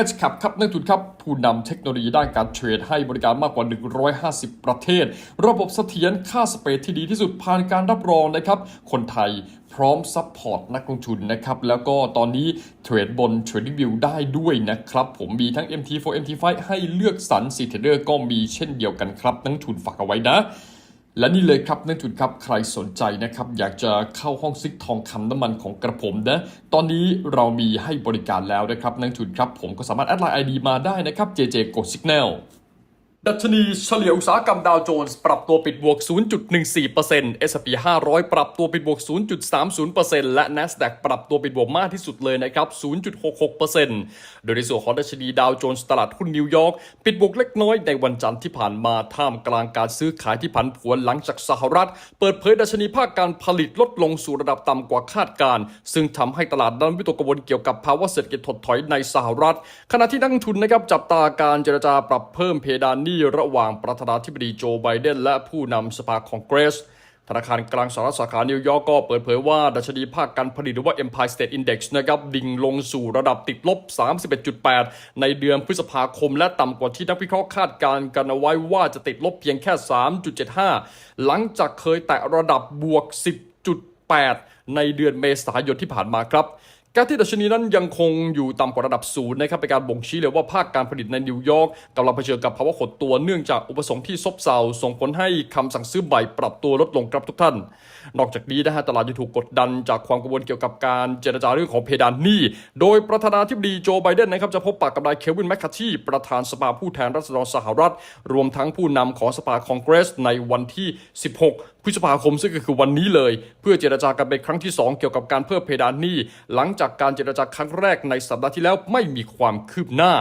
Edge ครับครับนักทุนครับผู้นำเทคโนโลยีด้านการเทรดให้บริการมากกว่า 150 ประเทศ ระบบเสถียรค่าสเปรดที่ดีที่สุดผ่านการรับรองนะครับ คนไทยพร้อมซัพพอร์ตนักลงทุนนะครับ แล้วก็ตอนนี้เทรดบน TradingView ได้ด้วยนะครับ ผมมีทั้ง MT4 MT5 ให้เลือกสรรสีเทรดเดอร์ก็มีเช่นเดียวกันครับ นักทุนฝากเอาไว้นะ และนี่เลยครับนักทุนครับใครสนใจนะครับ อยากจะเข้าห้องซิกทองคำน้ำมันของกระผมนะตอนนี้เรามีให้บริการแล้วนะครับนักทุนครับ ผมก็สามารถแอดไลน์ไอดีมาได้นะครับ JJ กด Signal ดัชนีเฉลี่ยอุตสาหกรรมดาวโจนส์ปรับตัวปิดบวก 0.14% S&P 500 ปรับตัวปิดบวก 0.30%และ NASDAQ ปรับตัวปิดบวกมากที่สุดเลยนะครับ 0.66%โดยในส่วนของดัชนีดาวโจนส์ตลาดหุ้นนิวยอร์กปิดบวกเล็กน้อยในวันจันทร์ที่ผ่านมาท่ามกลางการซื้อขายที่ผันผวนหลังจากสหรัฐ เปิดเผยดัชนีภาคการผลิตลดลงสู่ระดับต่ำกว่าคาดการณ์ซึ่งทำให้ตลาดด้นวิตกกังวลเกี่ยวกับภาวะเศรษฐกิจถดถอยในสหรัฐ ขณะที่นักทุนนะครับจับตาการเจรจาปรับเพิ่มเพดานหนี้ระหว่างประธานาธิบดีโจไบเดนและผู้นำสภาคองเกรส ธนาคารกลางสหรัฐสาขานิวยอร์กก็เปิดเผยว่า ดัชนีภาคการผลิตหรือว่า Empire State Index นะครับ ดิ่งลงสู่ระดับติดลบ 31.8 ในเดือนพฤษภาคม และต่ำกว่าที่นักวิเคราะห์คาดการณ์กันเอาไว้ว่าจะติดลบเพียงแค่ 3.75 หลังจากเคยแตะระดับบวก 10.8 ในเดือนเมษายนที่ผ่านมาครับ การที่ดัชนีนั้นยังคงอยู่ต่ำกว่าระดับศูนย์นะครับเป็นการบ่งชี้เลยว่าภาคการผลิตในนิวยอร์กกำลังเผชิญกับภาวะหดตัวเนื่องจากอุปสงค์ที่ซบเซาส่งผลให้คำสั่งซื้อใบปรับตัวลดลงครับทุกท่าน นอกจากนี้นะฮะตลาดยังถูกกดดันจากความกังวลเกี่ยวกับการเจรจาเรื่องของเพดานหนี้ โดยประธานาธิบดีโจไบเดนนะครับจะพบปะกับนายเควินแมคคาทีประธานสภาผู้แทนราษฎรสหรัฐ รวมทั้งผู้นำของสภาคองเกรสในวันที่ 16 พฤษภาคมซึ่งก็คือวันนี้เลย เพื่อเจรจากันเป็นครั้งที่ 2 เกี่ยวกับการเพิ่มเพดานหนี้หลังจากจาการเจรจาครั้งแรกในสัปดาห์ที่แล้วไม่มีความคืบหน้า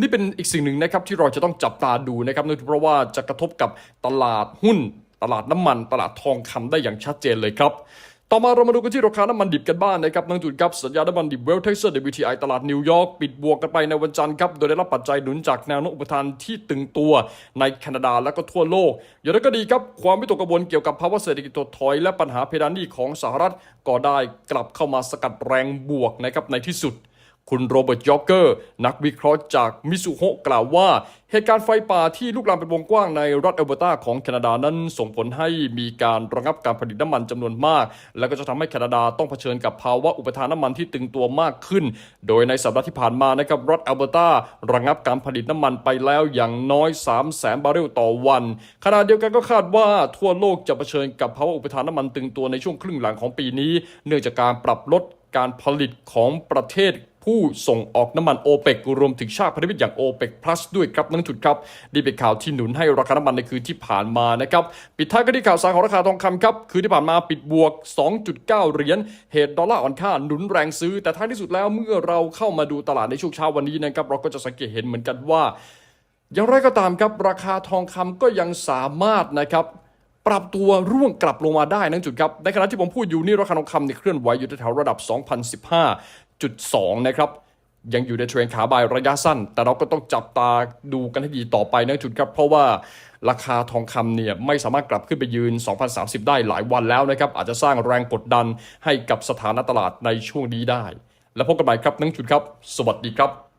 นี่เป็นอีกสิ่งหนึ่งนะครับที่เราจะต้องจับตาดูนะครับเนื่องจากเพราะว่าจะกระทบกับตลาดหุ้น ตลาดน้ำมัน ตลาดทองคำได้อย่างชัดเจนเลยครับ ต่อมาเรามาดูกันที่ราคาน้ำมันดิบกันบ้างนะครับนักจุดครับสัญญาน้ำมันดิบเวลเทสเซอร์ WTI ตลาดนิวยอร์กปิดบวกกันไปในวันจันทร์ครับ โดยได้รับปัจจัยหนุนจากแนวโน้มอุปทานที่ตึงตัวในแคนาดาและก็ทั่วโลก อย่างไรก็ดีครับความวิตกกังวลเกี่ยวกับภาวะเศรษฐกิจถดถอย และปัญหาเพดานหนี้ของสหรัฐก็ได้กลับเข้ามาสกัดแรงบวกนะครับในที่สุด คุณโรเบิร์ตยอกเกอร์นักวิเคราะห์จากมิซูโฮกล่าวว่า เหตุการณ์ไฟป่าที่ลุกลามเป็นวงกว้างในรัฐเอลเบอร์ตาของแคนาดานั้นส่งผลให้มีการระงับการผลิตน้ำมันจำนวนมาก และก็จะทำให้แคนาดาต้องเผชิญกับภาวะอุปทานน้ำมันที่ตึงตัวมากขึ้น โดยในสัปดาห์ที่ผ่านมานะครับรัฐเอลเบอร์ตาระงับการผลิตน้ำมันไปแล้วอย่างน้อย3 0 0แสนบาร์เรลต่อวันขณะเดียวกันก็คาดว่าทั่วโลกจะเผชิญกับภาวะอุปทานน้ำมันตึงตัวในช่วงครึ่งหลังของปีนี้ เนื่องจากการปรับลดการผลิตของประเทศ ผู้ส่งออกน้ำมันโอเปกรวมถึงชาติพันธมิตรอย่างโอเปก plus ด้วยครับนักลงทุนครับนี่เป็นข่าวที่หนุนให้ราคาน้ำมันในคืนที่ผ่านมานะครับปิดท้ายกันที่ข่าวสารของราคาทองคำครับคืนที่ผ่านมาปิดบวก 2.9 เหรียญเหตุดอลลาร์อ่อนค่าหนุนแรงซื้อ แต่ท้ายที่สุดแล้วเมื่อเราเข้ามาดูตลาดในช่วงเช้าวันนี้นะครับเราก็จะสังเกตเห็นเหมือนกันว่า อย่างไรก็ตามครับราคาทองคำก็ยังสามารถนะครับปรับตัวร่วงกลับลงมาได้นั่นจุดครับ ในขณะที่ผมพูดอยู่นี่ราคาทองคำเนี่ยเคลื่อนไหวอยู่แถวระดับ 1.2 นะครับ ยังอยู่ในเทรนขาบายระยะสั้น แต่เราก็ต้องจับตาดูกันให้ดีต่อไปนะจุดครับ เพราะว่าราคาทองคำเนี่ยไม่สามารถกลับขึ้นไปยืน 2030 ได้หลายวันแล้วนะครับ อาจจะสร้างแรงกดดันให้กับสถานะตลาดในช่วงนี้ได้ แล้วพบกันใหม่ครับนังจุดครับ สวัสดีครับ